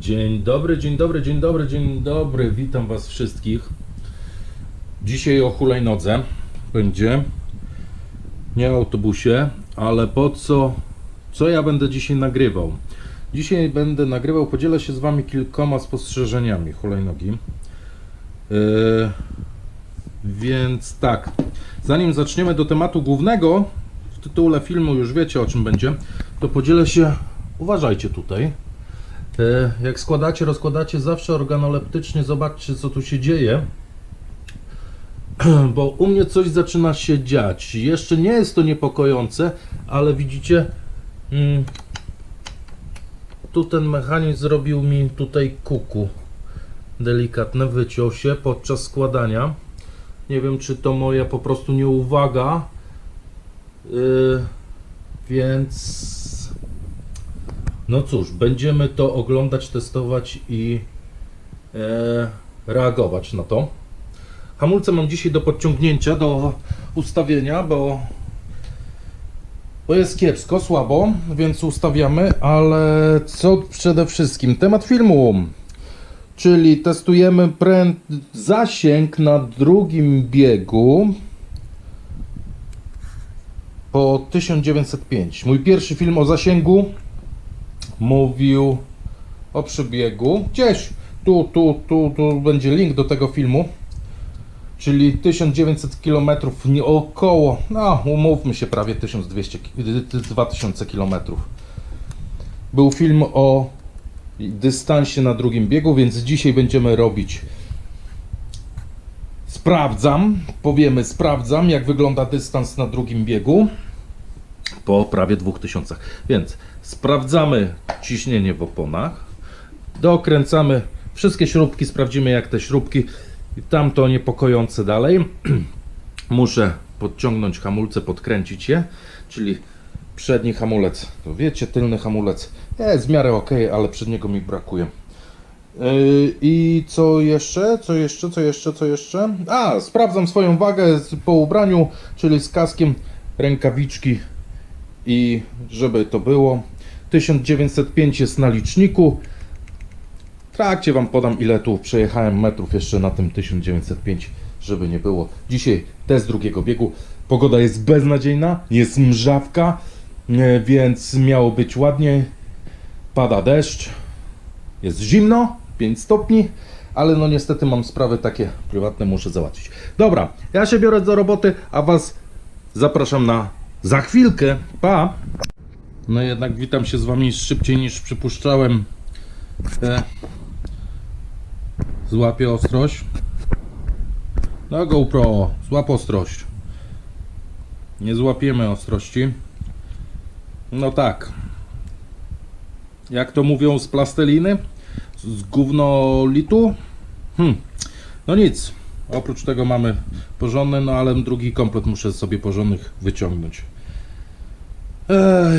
Dzień dobry, dzień dobry, dzień dobry, dzień dobry. Witam Was wszystkich. Dzisiaj o hulajnodze będzie. Nie o autobusie, ale po co, co ja będę dzisiaj nagrywał? Dzisiaj będę nagrywał, podzielę się z Wami kilkoma spostrzeżeniami hulajnogi. Yy, więc tak, zanim zaczniemy do tematu głównego, w tytule filmu już wiecie o czym będzie, to podzielę się, uważajcie tutaj, Jak składacie, rozkładacie zawsze organoleptycznie, zobaczcie co tu się dzieje. Bo u mnie coś zaczyna się dziać. Jeszcze nie jest to niepokojące, ale widzicie, mm, tu ten mechanizm zrobił mi tutaj kuku. Delikatne wyciął się podczas składania. Nie wiem, czy to moja po prostu nieuwaga. Yy, więc no cóż, będziemy to oglądać, testować i e, reagować na to. Hamulce mam dzisiaj do podciągnięcia, do ustawienia, bo, bo jest kiepsko, słabo, więc ustawiamy, ale co przede wszystkim? Temat filmu, czyli testujemy pręd, zasięg na drugim biegu po 1905. Mój pierwszy film o zasięgu mówił o przebiegu. Gdzieś tu, tu, tu, tu będzie link do tego filmu. Czyli 1900 km, nie około, no umówmy się, prawie 1200, ki- 2000 km. Był film o dystansie na drugim biegu, więc dzisiaj będziemy robić. Sprawdzam, powiemy sprawdzam, jak wygląda dystans na drugim biegu po prawie 2000. Więc sprawdzamy ciśnienie w oponach, dokręcamy wszystkie śrubki, sprawdzimy jak te śrubki, tamto niepokojące dalej. Muszę podciągnąć hamulce, podkręcić je, czyli przedni hamulec, to wiecie, tylny hamulec jest w miarę ok, ale przedniego mi brakuje. Yy, I co jeszcze? Co jeszcze? Co jeszcze? Co jeszcze? A, sprawdzam swoją wagę po ubraniu, czyli z kaskiem, rękawiczki i żeby to było 1905 jest na liczniku. W trakcie wam podam ile tu przejechałem metrów jeszcze na tym 1905 żeby nie było. Dzisiaj test drugiego biegu. Pogoda jest beznadziejna jest mrzawka e, więc miało być ładnie. Pada deszcz jest zimno 5 stopni ale no niestety mam sprawy takie prywatne muszę załatwić. Dobra ja się biorę do roboty a was Zapraszam na za chwilkę. Pa! No jednak witam się z wami szybciej niż przypuszczałem. E, złapię ostrość. No GoPro, złap ostrość. Nie złapiemy ostrości. No tak. Jak to mówią z plasteliny? Z gównolitu? Hm. No nic. Oprócz tego mamy porządny, no ale drugi komplet muszę sobie porządnych wyciągnąć.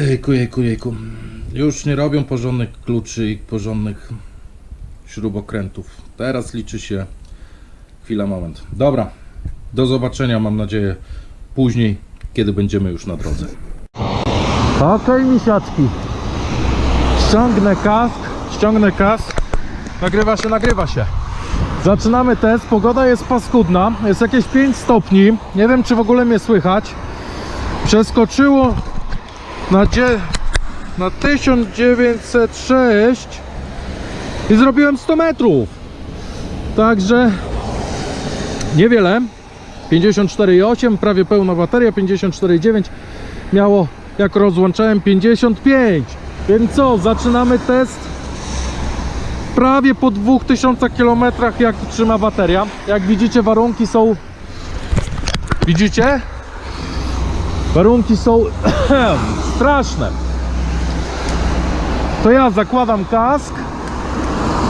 Ejku, jejku, jejku. Już nie robią porządnych kluczy i porządnych śrubokrętów. Teraz liczy się chwila, moment. Dobra, do zobaczenia mam nadzieję później, kiedy będziemy już na drodze. Okej, misiaczki. Ściągnę kask, ściągnę kask. Nagrywa się, nagrywa się. Zaczynamy test. Pogoda jest paskudna. Jest jakieś 5 stopni. Nie wiem, czy w ogóle mnie słychać. Przeskoczyło na, na 1906 i zrobiłem 100 metrów. Także niewiele. 54,8, prawie pełna bateria. 54,9 miało, jak rozłączałem, 55. Więc co, zaczynamy test prawie po 2000 km jak trzyma bateria. Jak widzicie warunki są Widzicie? Warunki są straszne. To ja zakładam kask.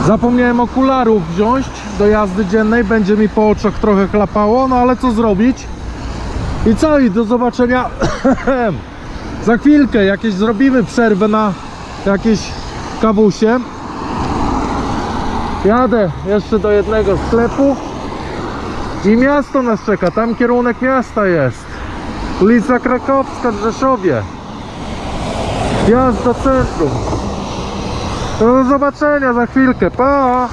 Zapomniałem okularów wziąć do jazdy dziennej. Będzie mi po oczach trochę chlapało, no ale co zrobić? I co? I do zobaczenia za chwilkę. Jakieś zrobimy przerwę na jakieś kawusie. Jadę jeszcze do jednego sklepu i miasto nas czeka, tam kierunek miasta jest. Ulica Krakowska w Rzeszowie. Wjazd do centrum. Do zobaczenia za chwilkę, pa!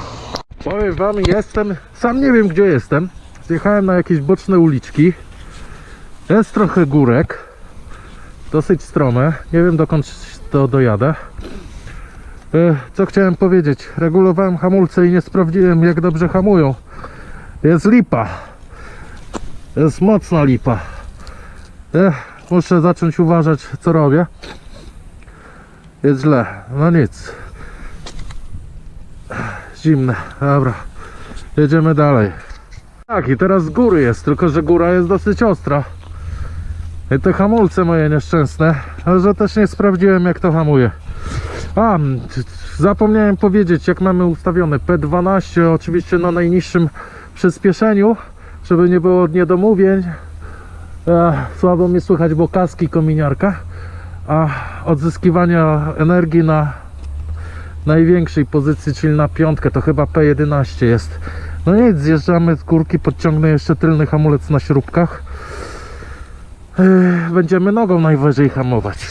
Powiem wam, jestem, sam nie wiem gdzie jestem. Zjechałem na jakieś boczne uliczki. Jest trochę górek. Dosyć strome. Nie wiem dokąd to dojadę. E, Co chciałem powiedzieć? Regulowałem hamulce i nie sprawdziłem jak dobrze hamują. Jest lipa. Jest mocna lipa. Ech, muszę zacząć uważać co robię. Jest źle. No nic. Zimne. Dobra. Jedziemy dalej. Tak, i teraz z góry jest, tylko że góra jest dosyć ostra. I te hamulce moje nieszczęsne, ale że też nie sprawdziłem jak to hamuje. A, zapomniałem powiedzieć jak mamy ustawione P12 oczywiście na najniższym przyspieszeniu, żeby nie było niedomówień. E, słabo mnie słychać, bo kaski kominiarka, a odzyskiwania energii na największej pozycji, czyli na piątkę, to chyba P11 jest. No nic, zjeżdżamy z górki, podciągnę jeszcze tylny hamulec na śrubkach. Będziemy nogą najwyżej hamować.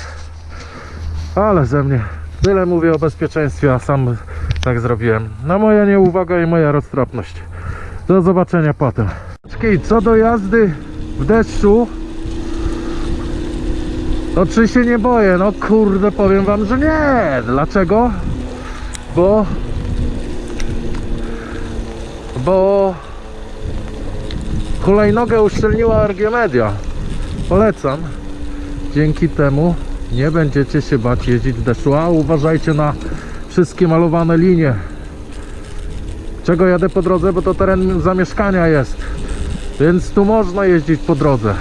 Ale ze mnie tyle mówię o bezpieczeństwie, a sam tak zrobiłem. No moja nieuwaga i moja roztropność. Do zobaczenia potem. Co do jazdy w deszczu, to czy się nie boję? No kurde, powiem wam, że nie. Dlaczego? Bo bo hulajnogę uszczelniła RG Media. Polecam. Dzięki temu nie będziecie się bać jeździć w deszczu. A uważajcie na wszystkie malowane linie. Czego jadę po drodze? Bo to teren zamieszkania jest. Więc tu można jeździć po drodze.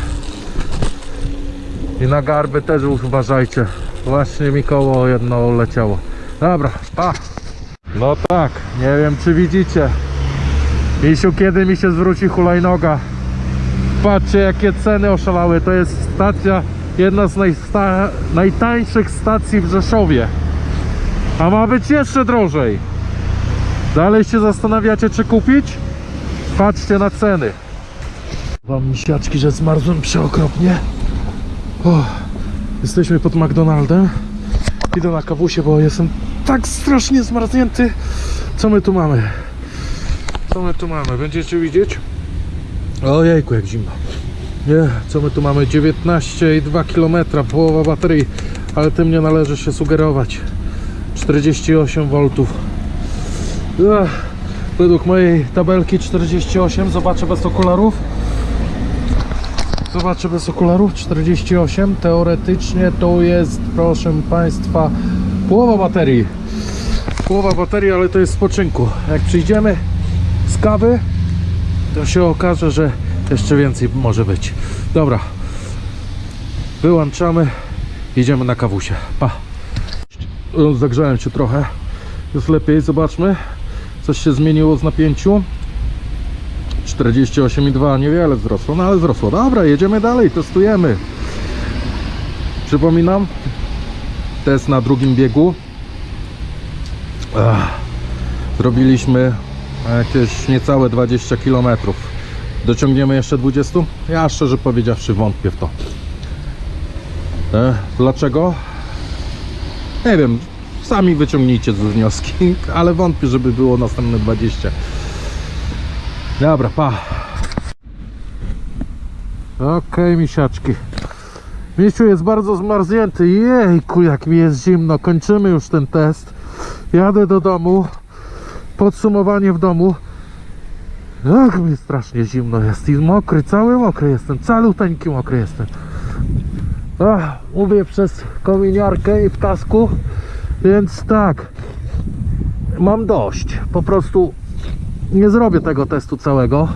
I na garby też uważajcie. Właśnie mi koło jedno leciało. Dobra, pa! No tak, nie wiem czy widzicie. Misiu, kiedy mi się zwróci hulajnoga? Patrzcie jakie ceny oszalały. To jest stacja, jedna z najtańszych stacji w Rzeszowie. A ma być jeszcze drożej. Dalej się zastanawiacie czy kupić? Patrzcie na ceny. Wam misiaczki, że zmarzłem przeokropnie. O, jesteśmy pod McDonaldem. Idę na kawusie, bo jestem tak strasznie zmarznięty. Co my tu mamy? Co my tu mamy? Będziecie widzieć? Ojejku, jak zimno. Nie, co my tu mamy? 19,2 km, połowa baterii, ale tym nie należy się sugerować. 48 V. Według mojej tabelki 48, zobaczę bez okularów. Zobaczę bez okularów 48. Teoretycznie to jest, proszę Państwa, połowa baterii. Połowa baterii, ale to jest spoczynku. Jak przyjdziemy z kawy, to się okaże, że jeszcze więcej może być. Dobra, wyłączamy, jedziemy na kawusie. Pa. Zagrzałem się trochę. Jest lepiej, zobaczmy. Coś się zmieniło z napięciu. 48,2 niewiele wzrosło, no ale wzrosło. Dobra, jedziemy dalej, testujemy. Przypominam, test na drugim biegu. Ach, zrobiliśmy jakieś niecałe 20 km. Dociągniemy jeszcze 20? Ja szczerze powiedziawszy wątpię w to. E, dlaczego? Nie wiem, sami wyciągnijcie z wnioski, ale wątpię, żeby było następne 20. Dobra, pa. Okej, misiaczki. Misiu jest bardzo zmarznięty. Jejku, jak mi jest zimno. Kończymy już ten test. Jadę do domu. Podsumowanie w domu. Jak mi strasznie zimno jest. I mokry, cały mokry jestem. Caluteńki mokry jestem. Ach, mówię przez kominiarkę i w kasku. Więc tak. Mam dość. Po prostu nie zrobię tego testu całego.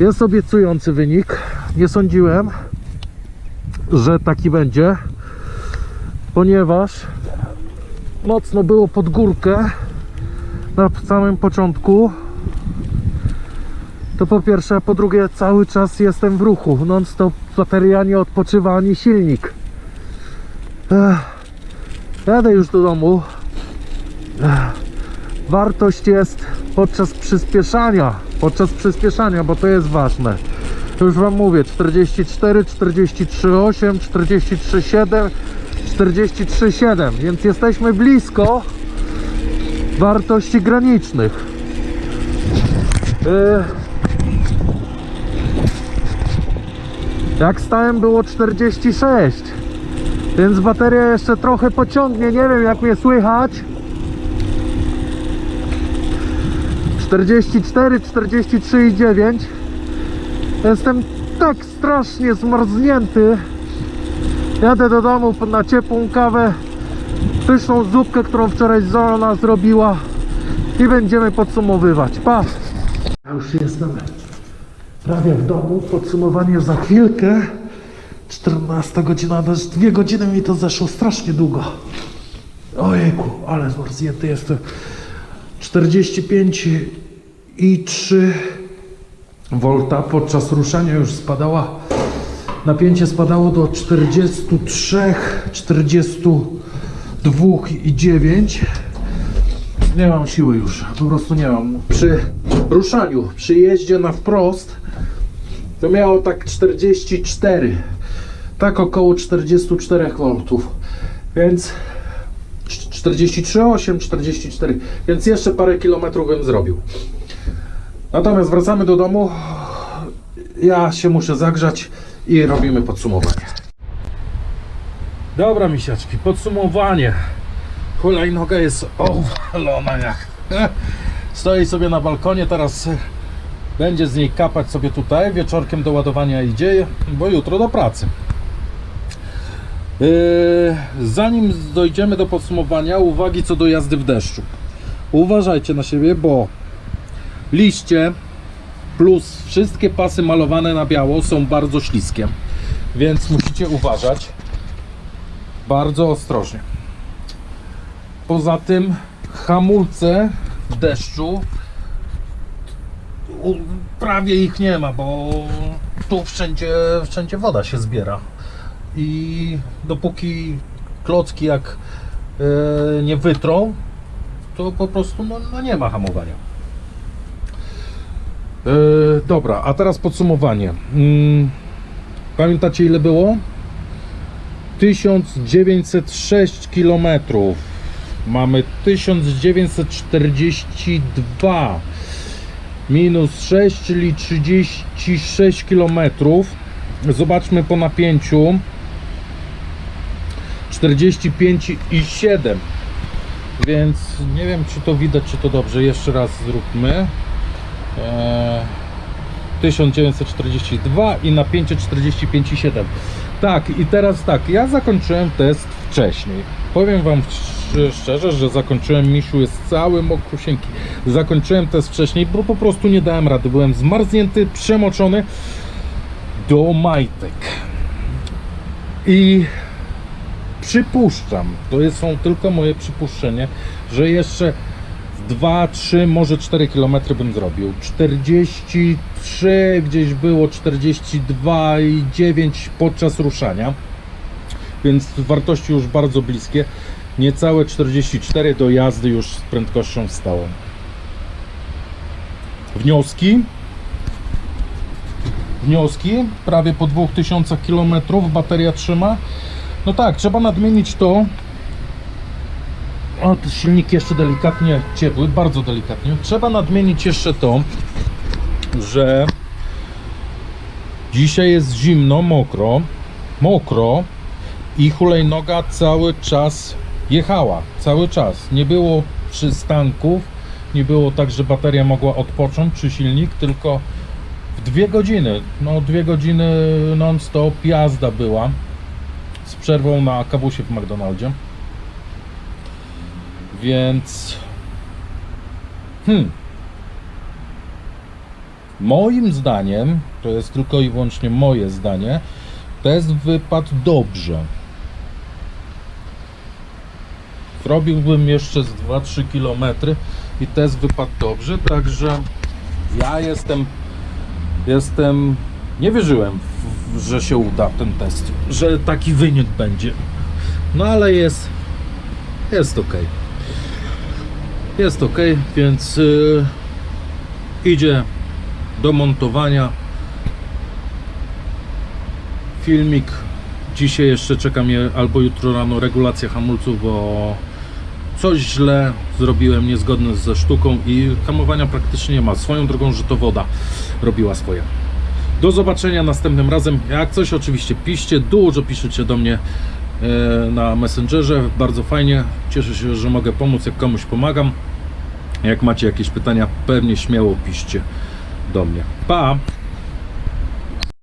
Jest obiecujący wynik. Nie sądziłem, że taki będzie, ponieważ mocno było pod górkę na samym początku. To po pierwsze, a po drugie cały czas jestem w ruchu. Non stop bateria nie odpoczywa ani silnik. Ech, jadę już do domu. Ech, wartość jest podczas przyspieszania. Podczas przyspieszania, bo to jest ważne. Już Wam mówię, 44, 43,8, 43,7, 43,7, więc jesteśmy blisko wartości granicznych. Jak stałem było 46 Więc bateria jeszcze trochę pociągnie Nie wiem jak mnie słychać. 44, 43 i 9 Jestem tak strasznie zmarznięty. Jadę do domu na ciepłą kawę Pyszną zupkę, którą wczoraj Zona zrobiła I będziemy podsumowywać. Pa! Ja już jestem prawie w domu. Podsumowanie za chwilkę. 14 godzina, też dwie godziny mi to zeszło strasznie długo. Ojejku, ale zmarznięty jestem. 45 i 3 volta podczas ruszania już spadała. Napięcie spadało do 43, 42 i 9. Nie mam siły już, po prostu nie mam. Przy ruszaniu, przy jeździe na wprost, to miało tak 44, tak około 44 V, więc 43,8, 44, więc jeszcze parę kilometrów bym zrobił. Natomiast wracamy do domu, ja się muszę zagrzać i robimy podsumowanie. Dobra misiaczki, podsumowanie. Hulajnoga jest owalona jak. Stoi sobie na balkonie, teraz będzie z niej kapać sobie tutaj. Wieczorkiem do ładowania idzie, bo jutro do pracy. Yy, zanim dojdziemy do podsumowania, uwagi co do jazdy w deszczu. Uważajcie na siebie, bo liście plus wszystkie pasy malowane na biało są bardzo śliskie, więc musicie uważać bardzo ostrożnie. Poza tym hamulce w deszczu prawie ich nie ma, bo tu wszędzie, wszędzie woda się zbiera. I dopóki klocki jak e, nie wytrą, to po prostu no, no nie ma hamowania. E, dobra, a teraz podsumowanie. Mm, pamiętacie ile było? 1906 kilometrów mamy 1942 minus 6, czyli 36 km. Zobaczmy po napięciu 45 i 7. Więc nie wiem, czy to widać, czy to dobrze. Jeszcze raz zróbmy. Eee, 1942 i napięcie 45,7. Tak, i teraz tak, ja zakończyłem test wcześniej. Powiem Wam szcz- szczerze, że zakończyłem, misiu jest cały mokrusieńki. Zakończyłem test wcześniej, bo po prostu nie dałem rady. Byłem zmarznięty, przemoczony do majtek. I przypuszczam, to są tylko moje przypuszczenie, że jeszcze 2, 3, może 4 km bym zrobił. 43 gdzieś było, 42 i 9 podczas ruszania. Więc wartości już bardzo bliskie. Niecałe 44 do jazdy już z prędkością stałą. Wnioski. Wnioski. Prawie po 2000 km bateria trzyma. No tak, trzeba nadmienić to, o, silnik jeszcze delikatnie ciepły, bardzo delikatnie. Trzeba nadmienić jeszcze to, że dzisiaj jest zimno, mokro, mokro i hulajnoga cały czas jechała, cały czas. Nie było przystanków, nie było tak, że bateria mogła odpocząć czy silnik, tylko w dwie godziny, no dwie godziny non-stop jazda była z przerwą na kawusie w McDonaldzie. Więc. Hmm. Moim zdaniem, to jest tylko i wyłącznie moje zdanie, test wypadł dobrze. Zrobiłbym jeszcze z 2-3 km i test wypadł dobrze, także ja jestem. Jestem. Nie wierzyłem, że się uda ten test, że taki wynik będzie. No ale jest. Jest ok. Jest ok, więc y, idzie do montowania. Filmik. Dzisiaj jeszcze czeka mnie albo jutro rano regulacja hamulców, bo coś źle zrobiłem niezgodne ze sztuką i hamowania praktycznie nie ma. Swoją drogą, że to woda robiła swoje. Do zobaczenia następnym razem. Jak coś oczywiście piszcie, dużo piszecie do mnie na Messengerze. Bardzo fajnie. Cieszę się, że mogę pomóc, jak komuś pomagam. Jak macie jakieś pytania, pewnie śmiało piszcie do mnie. Pa!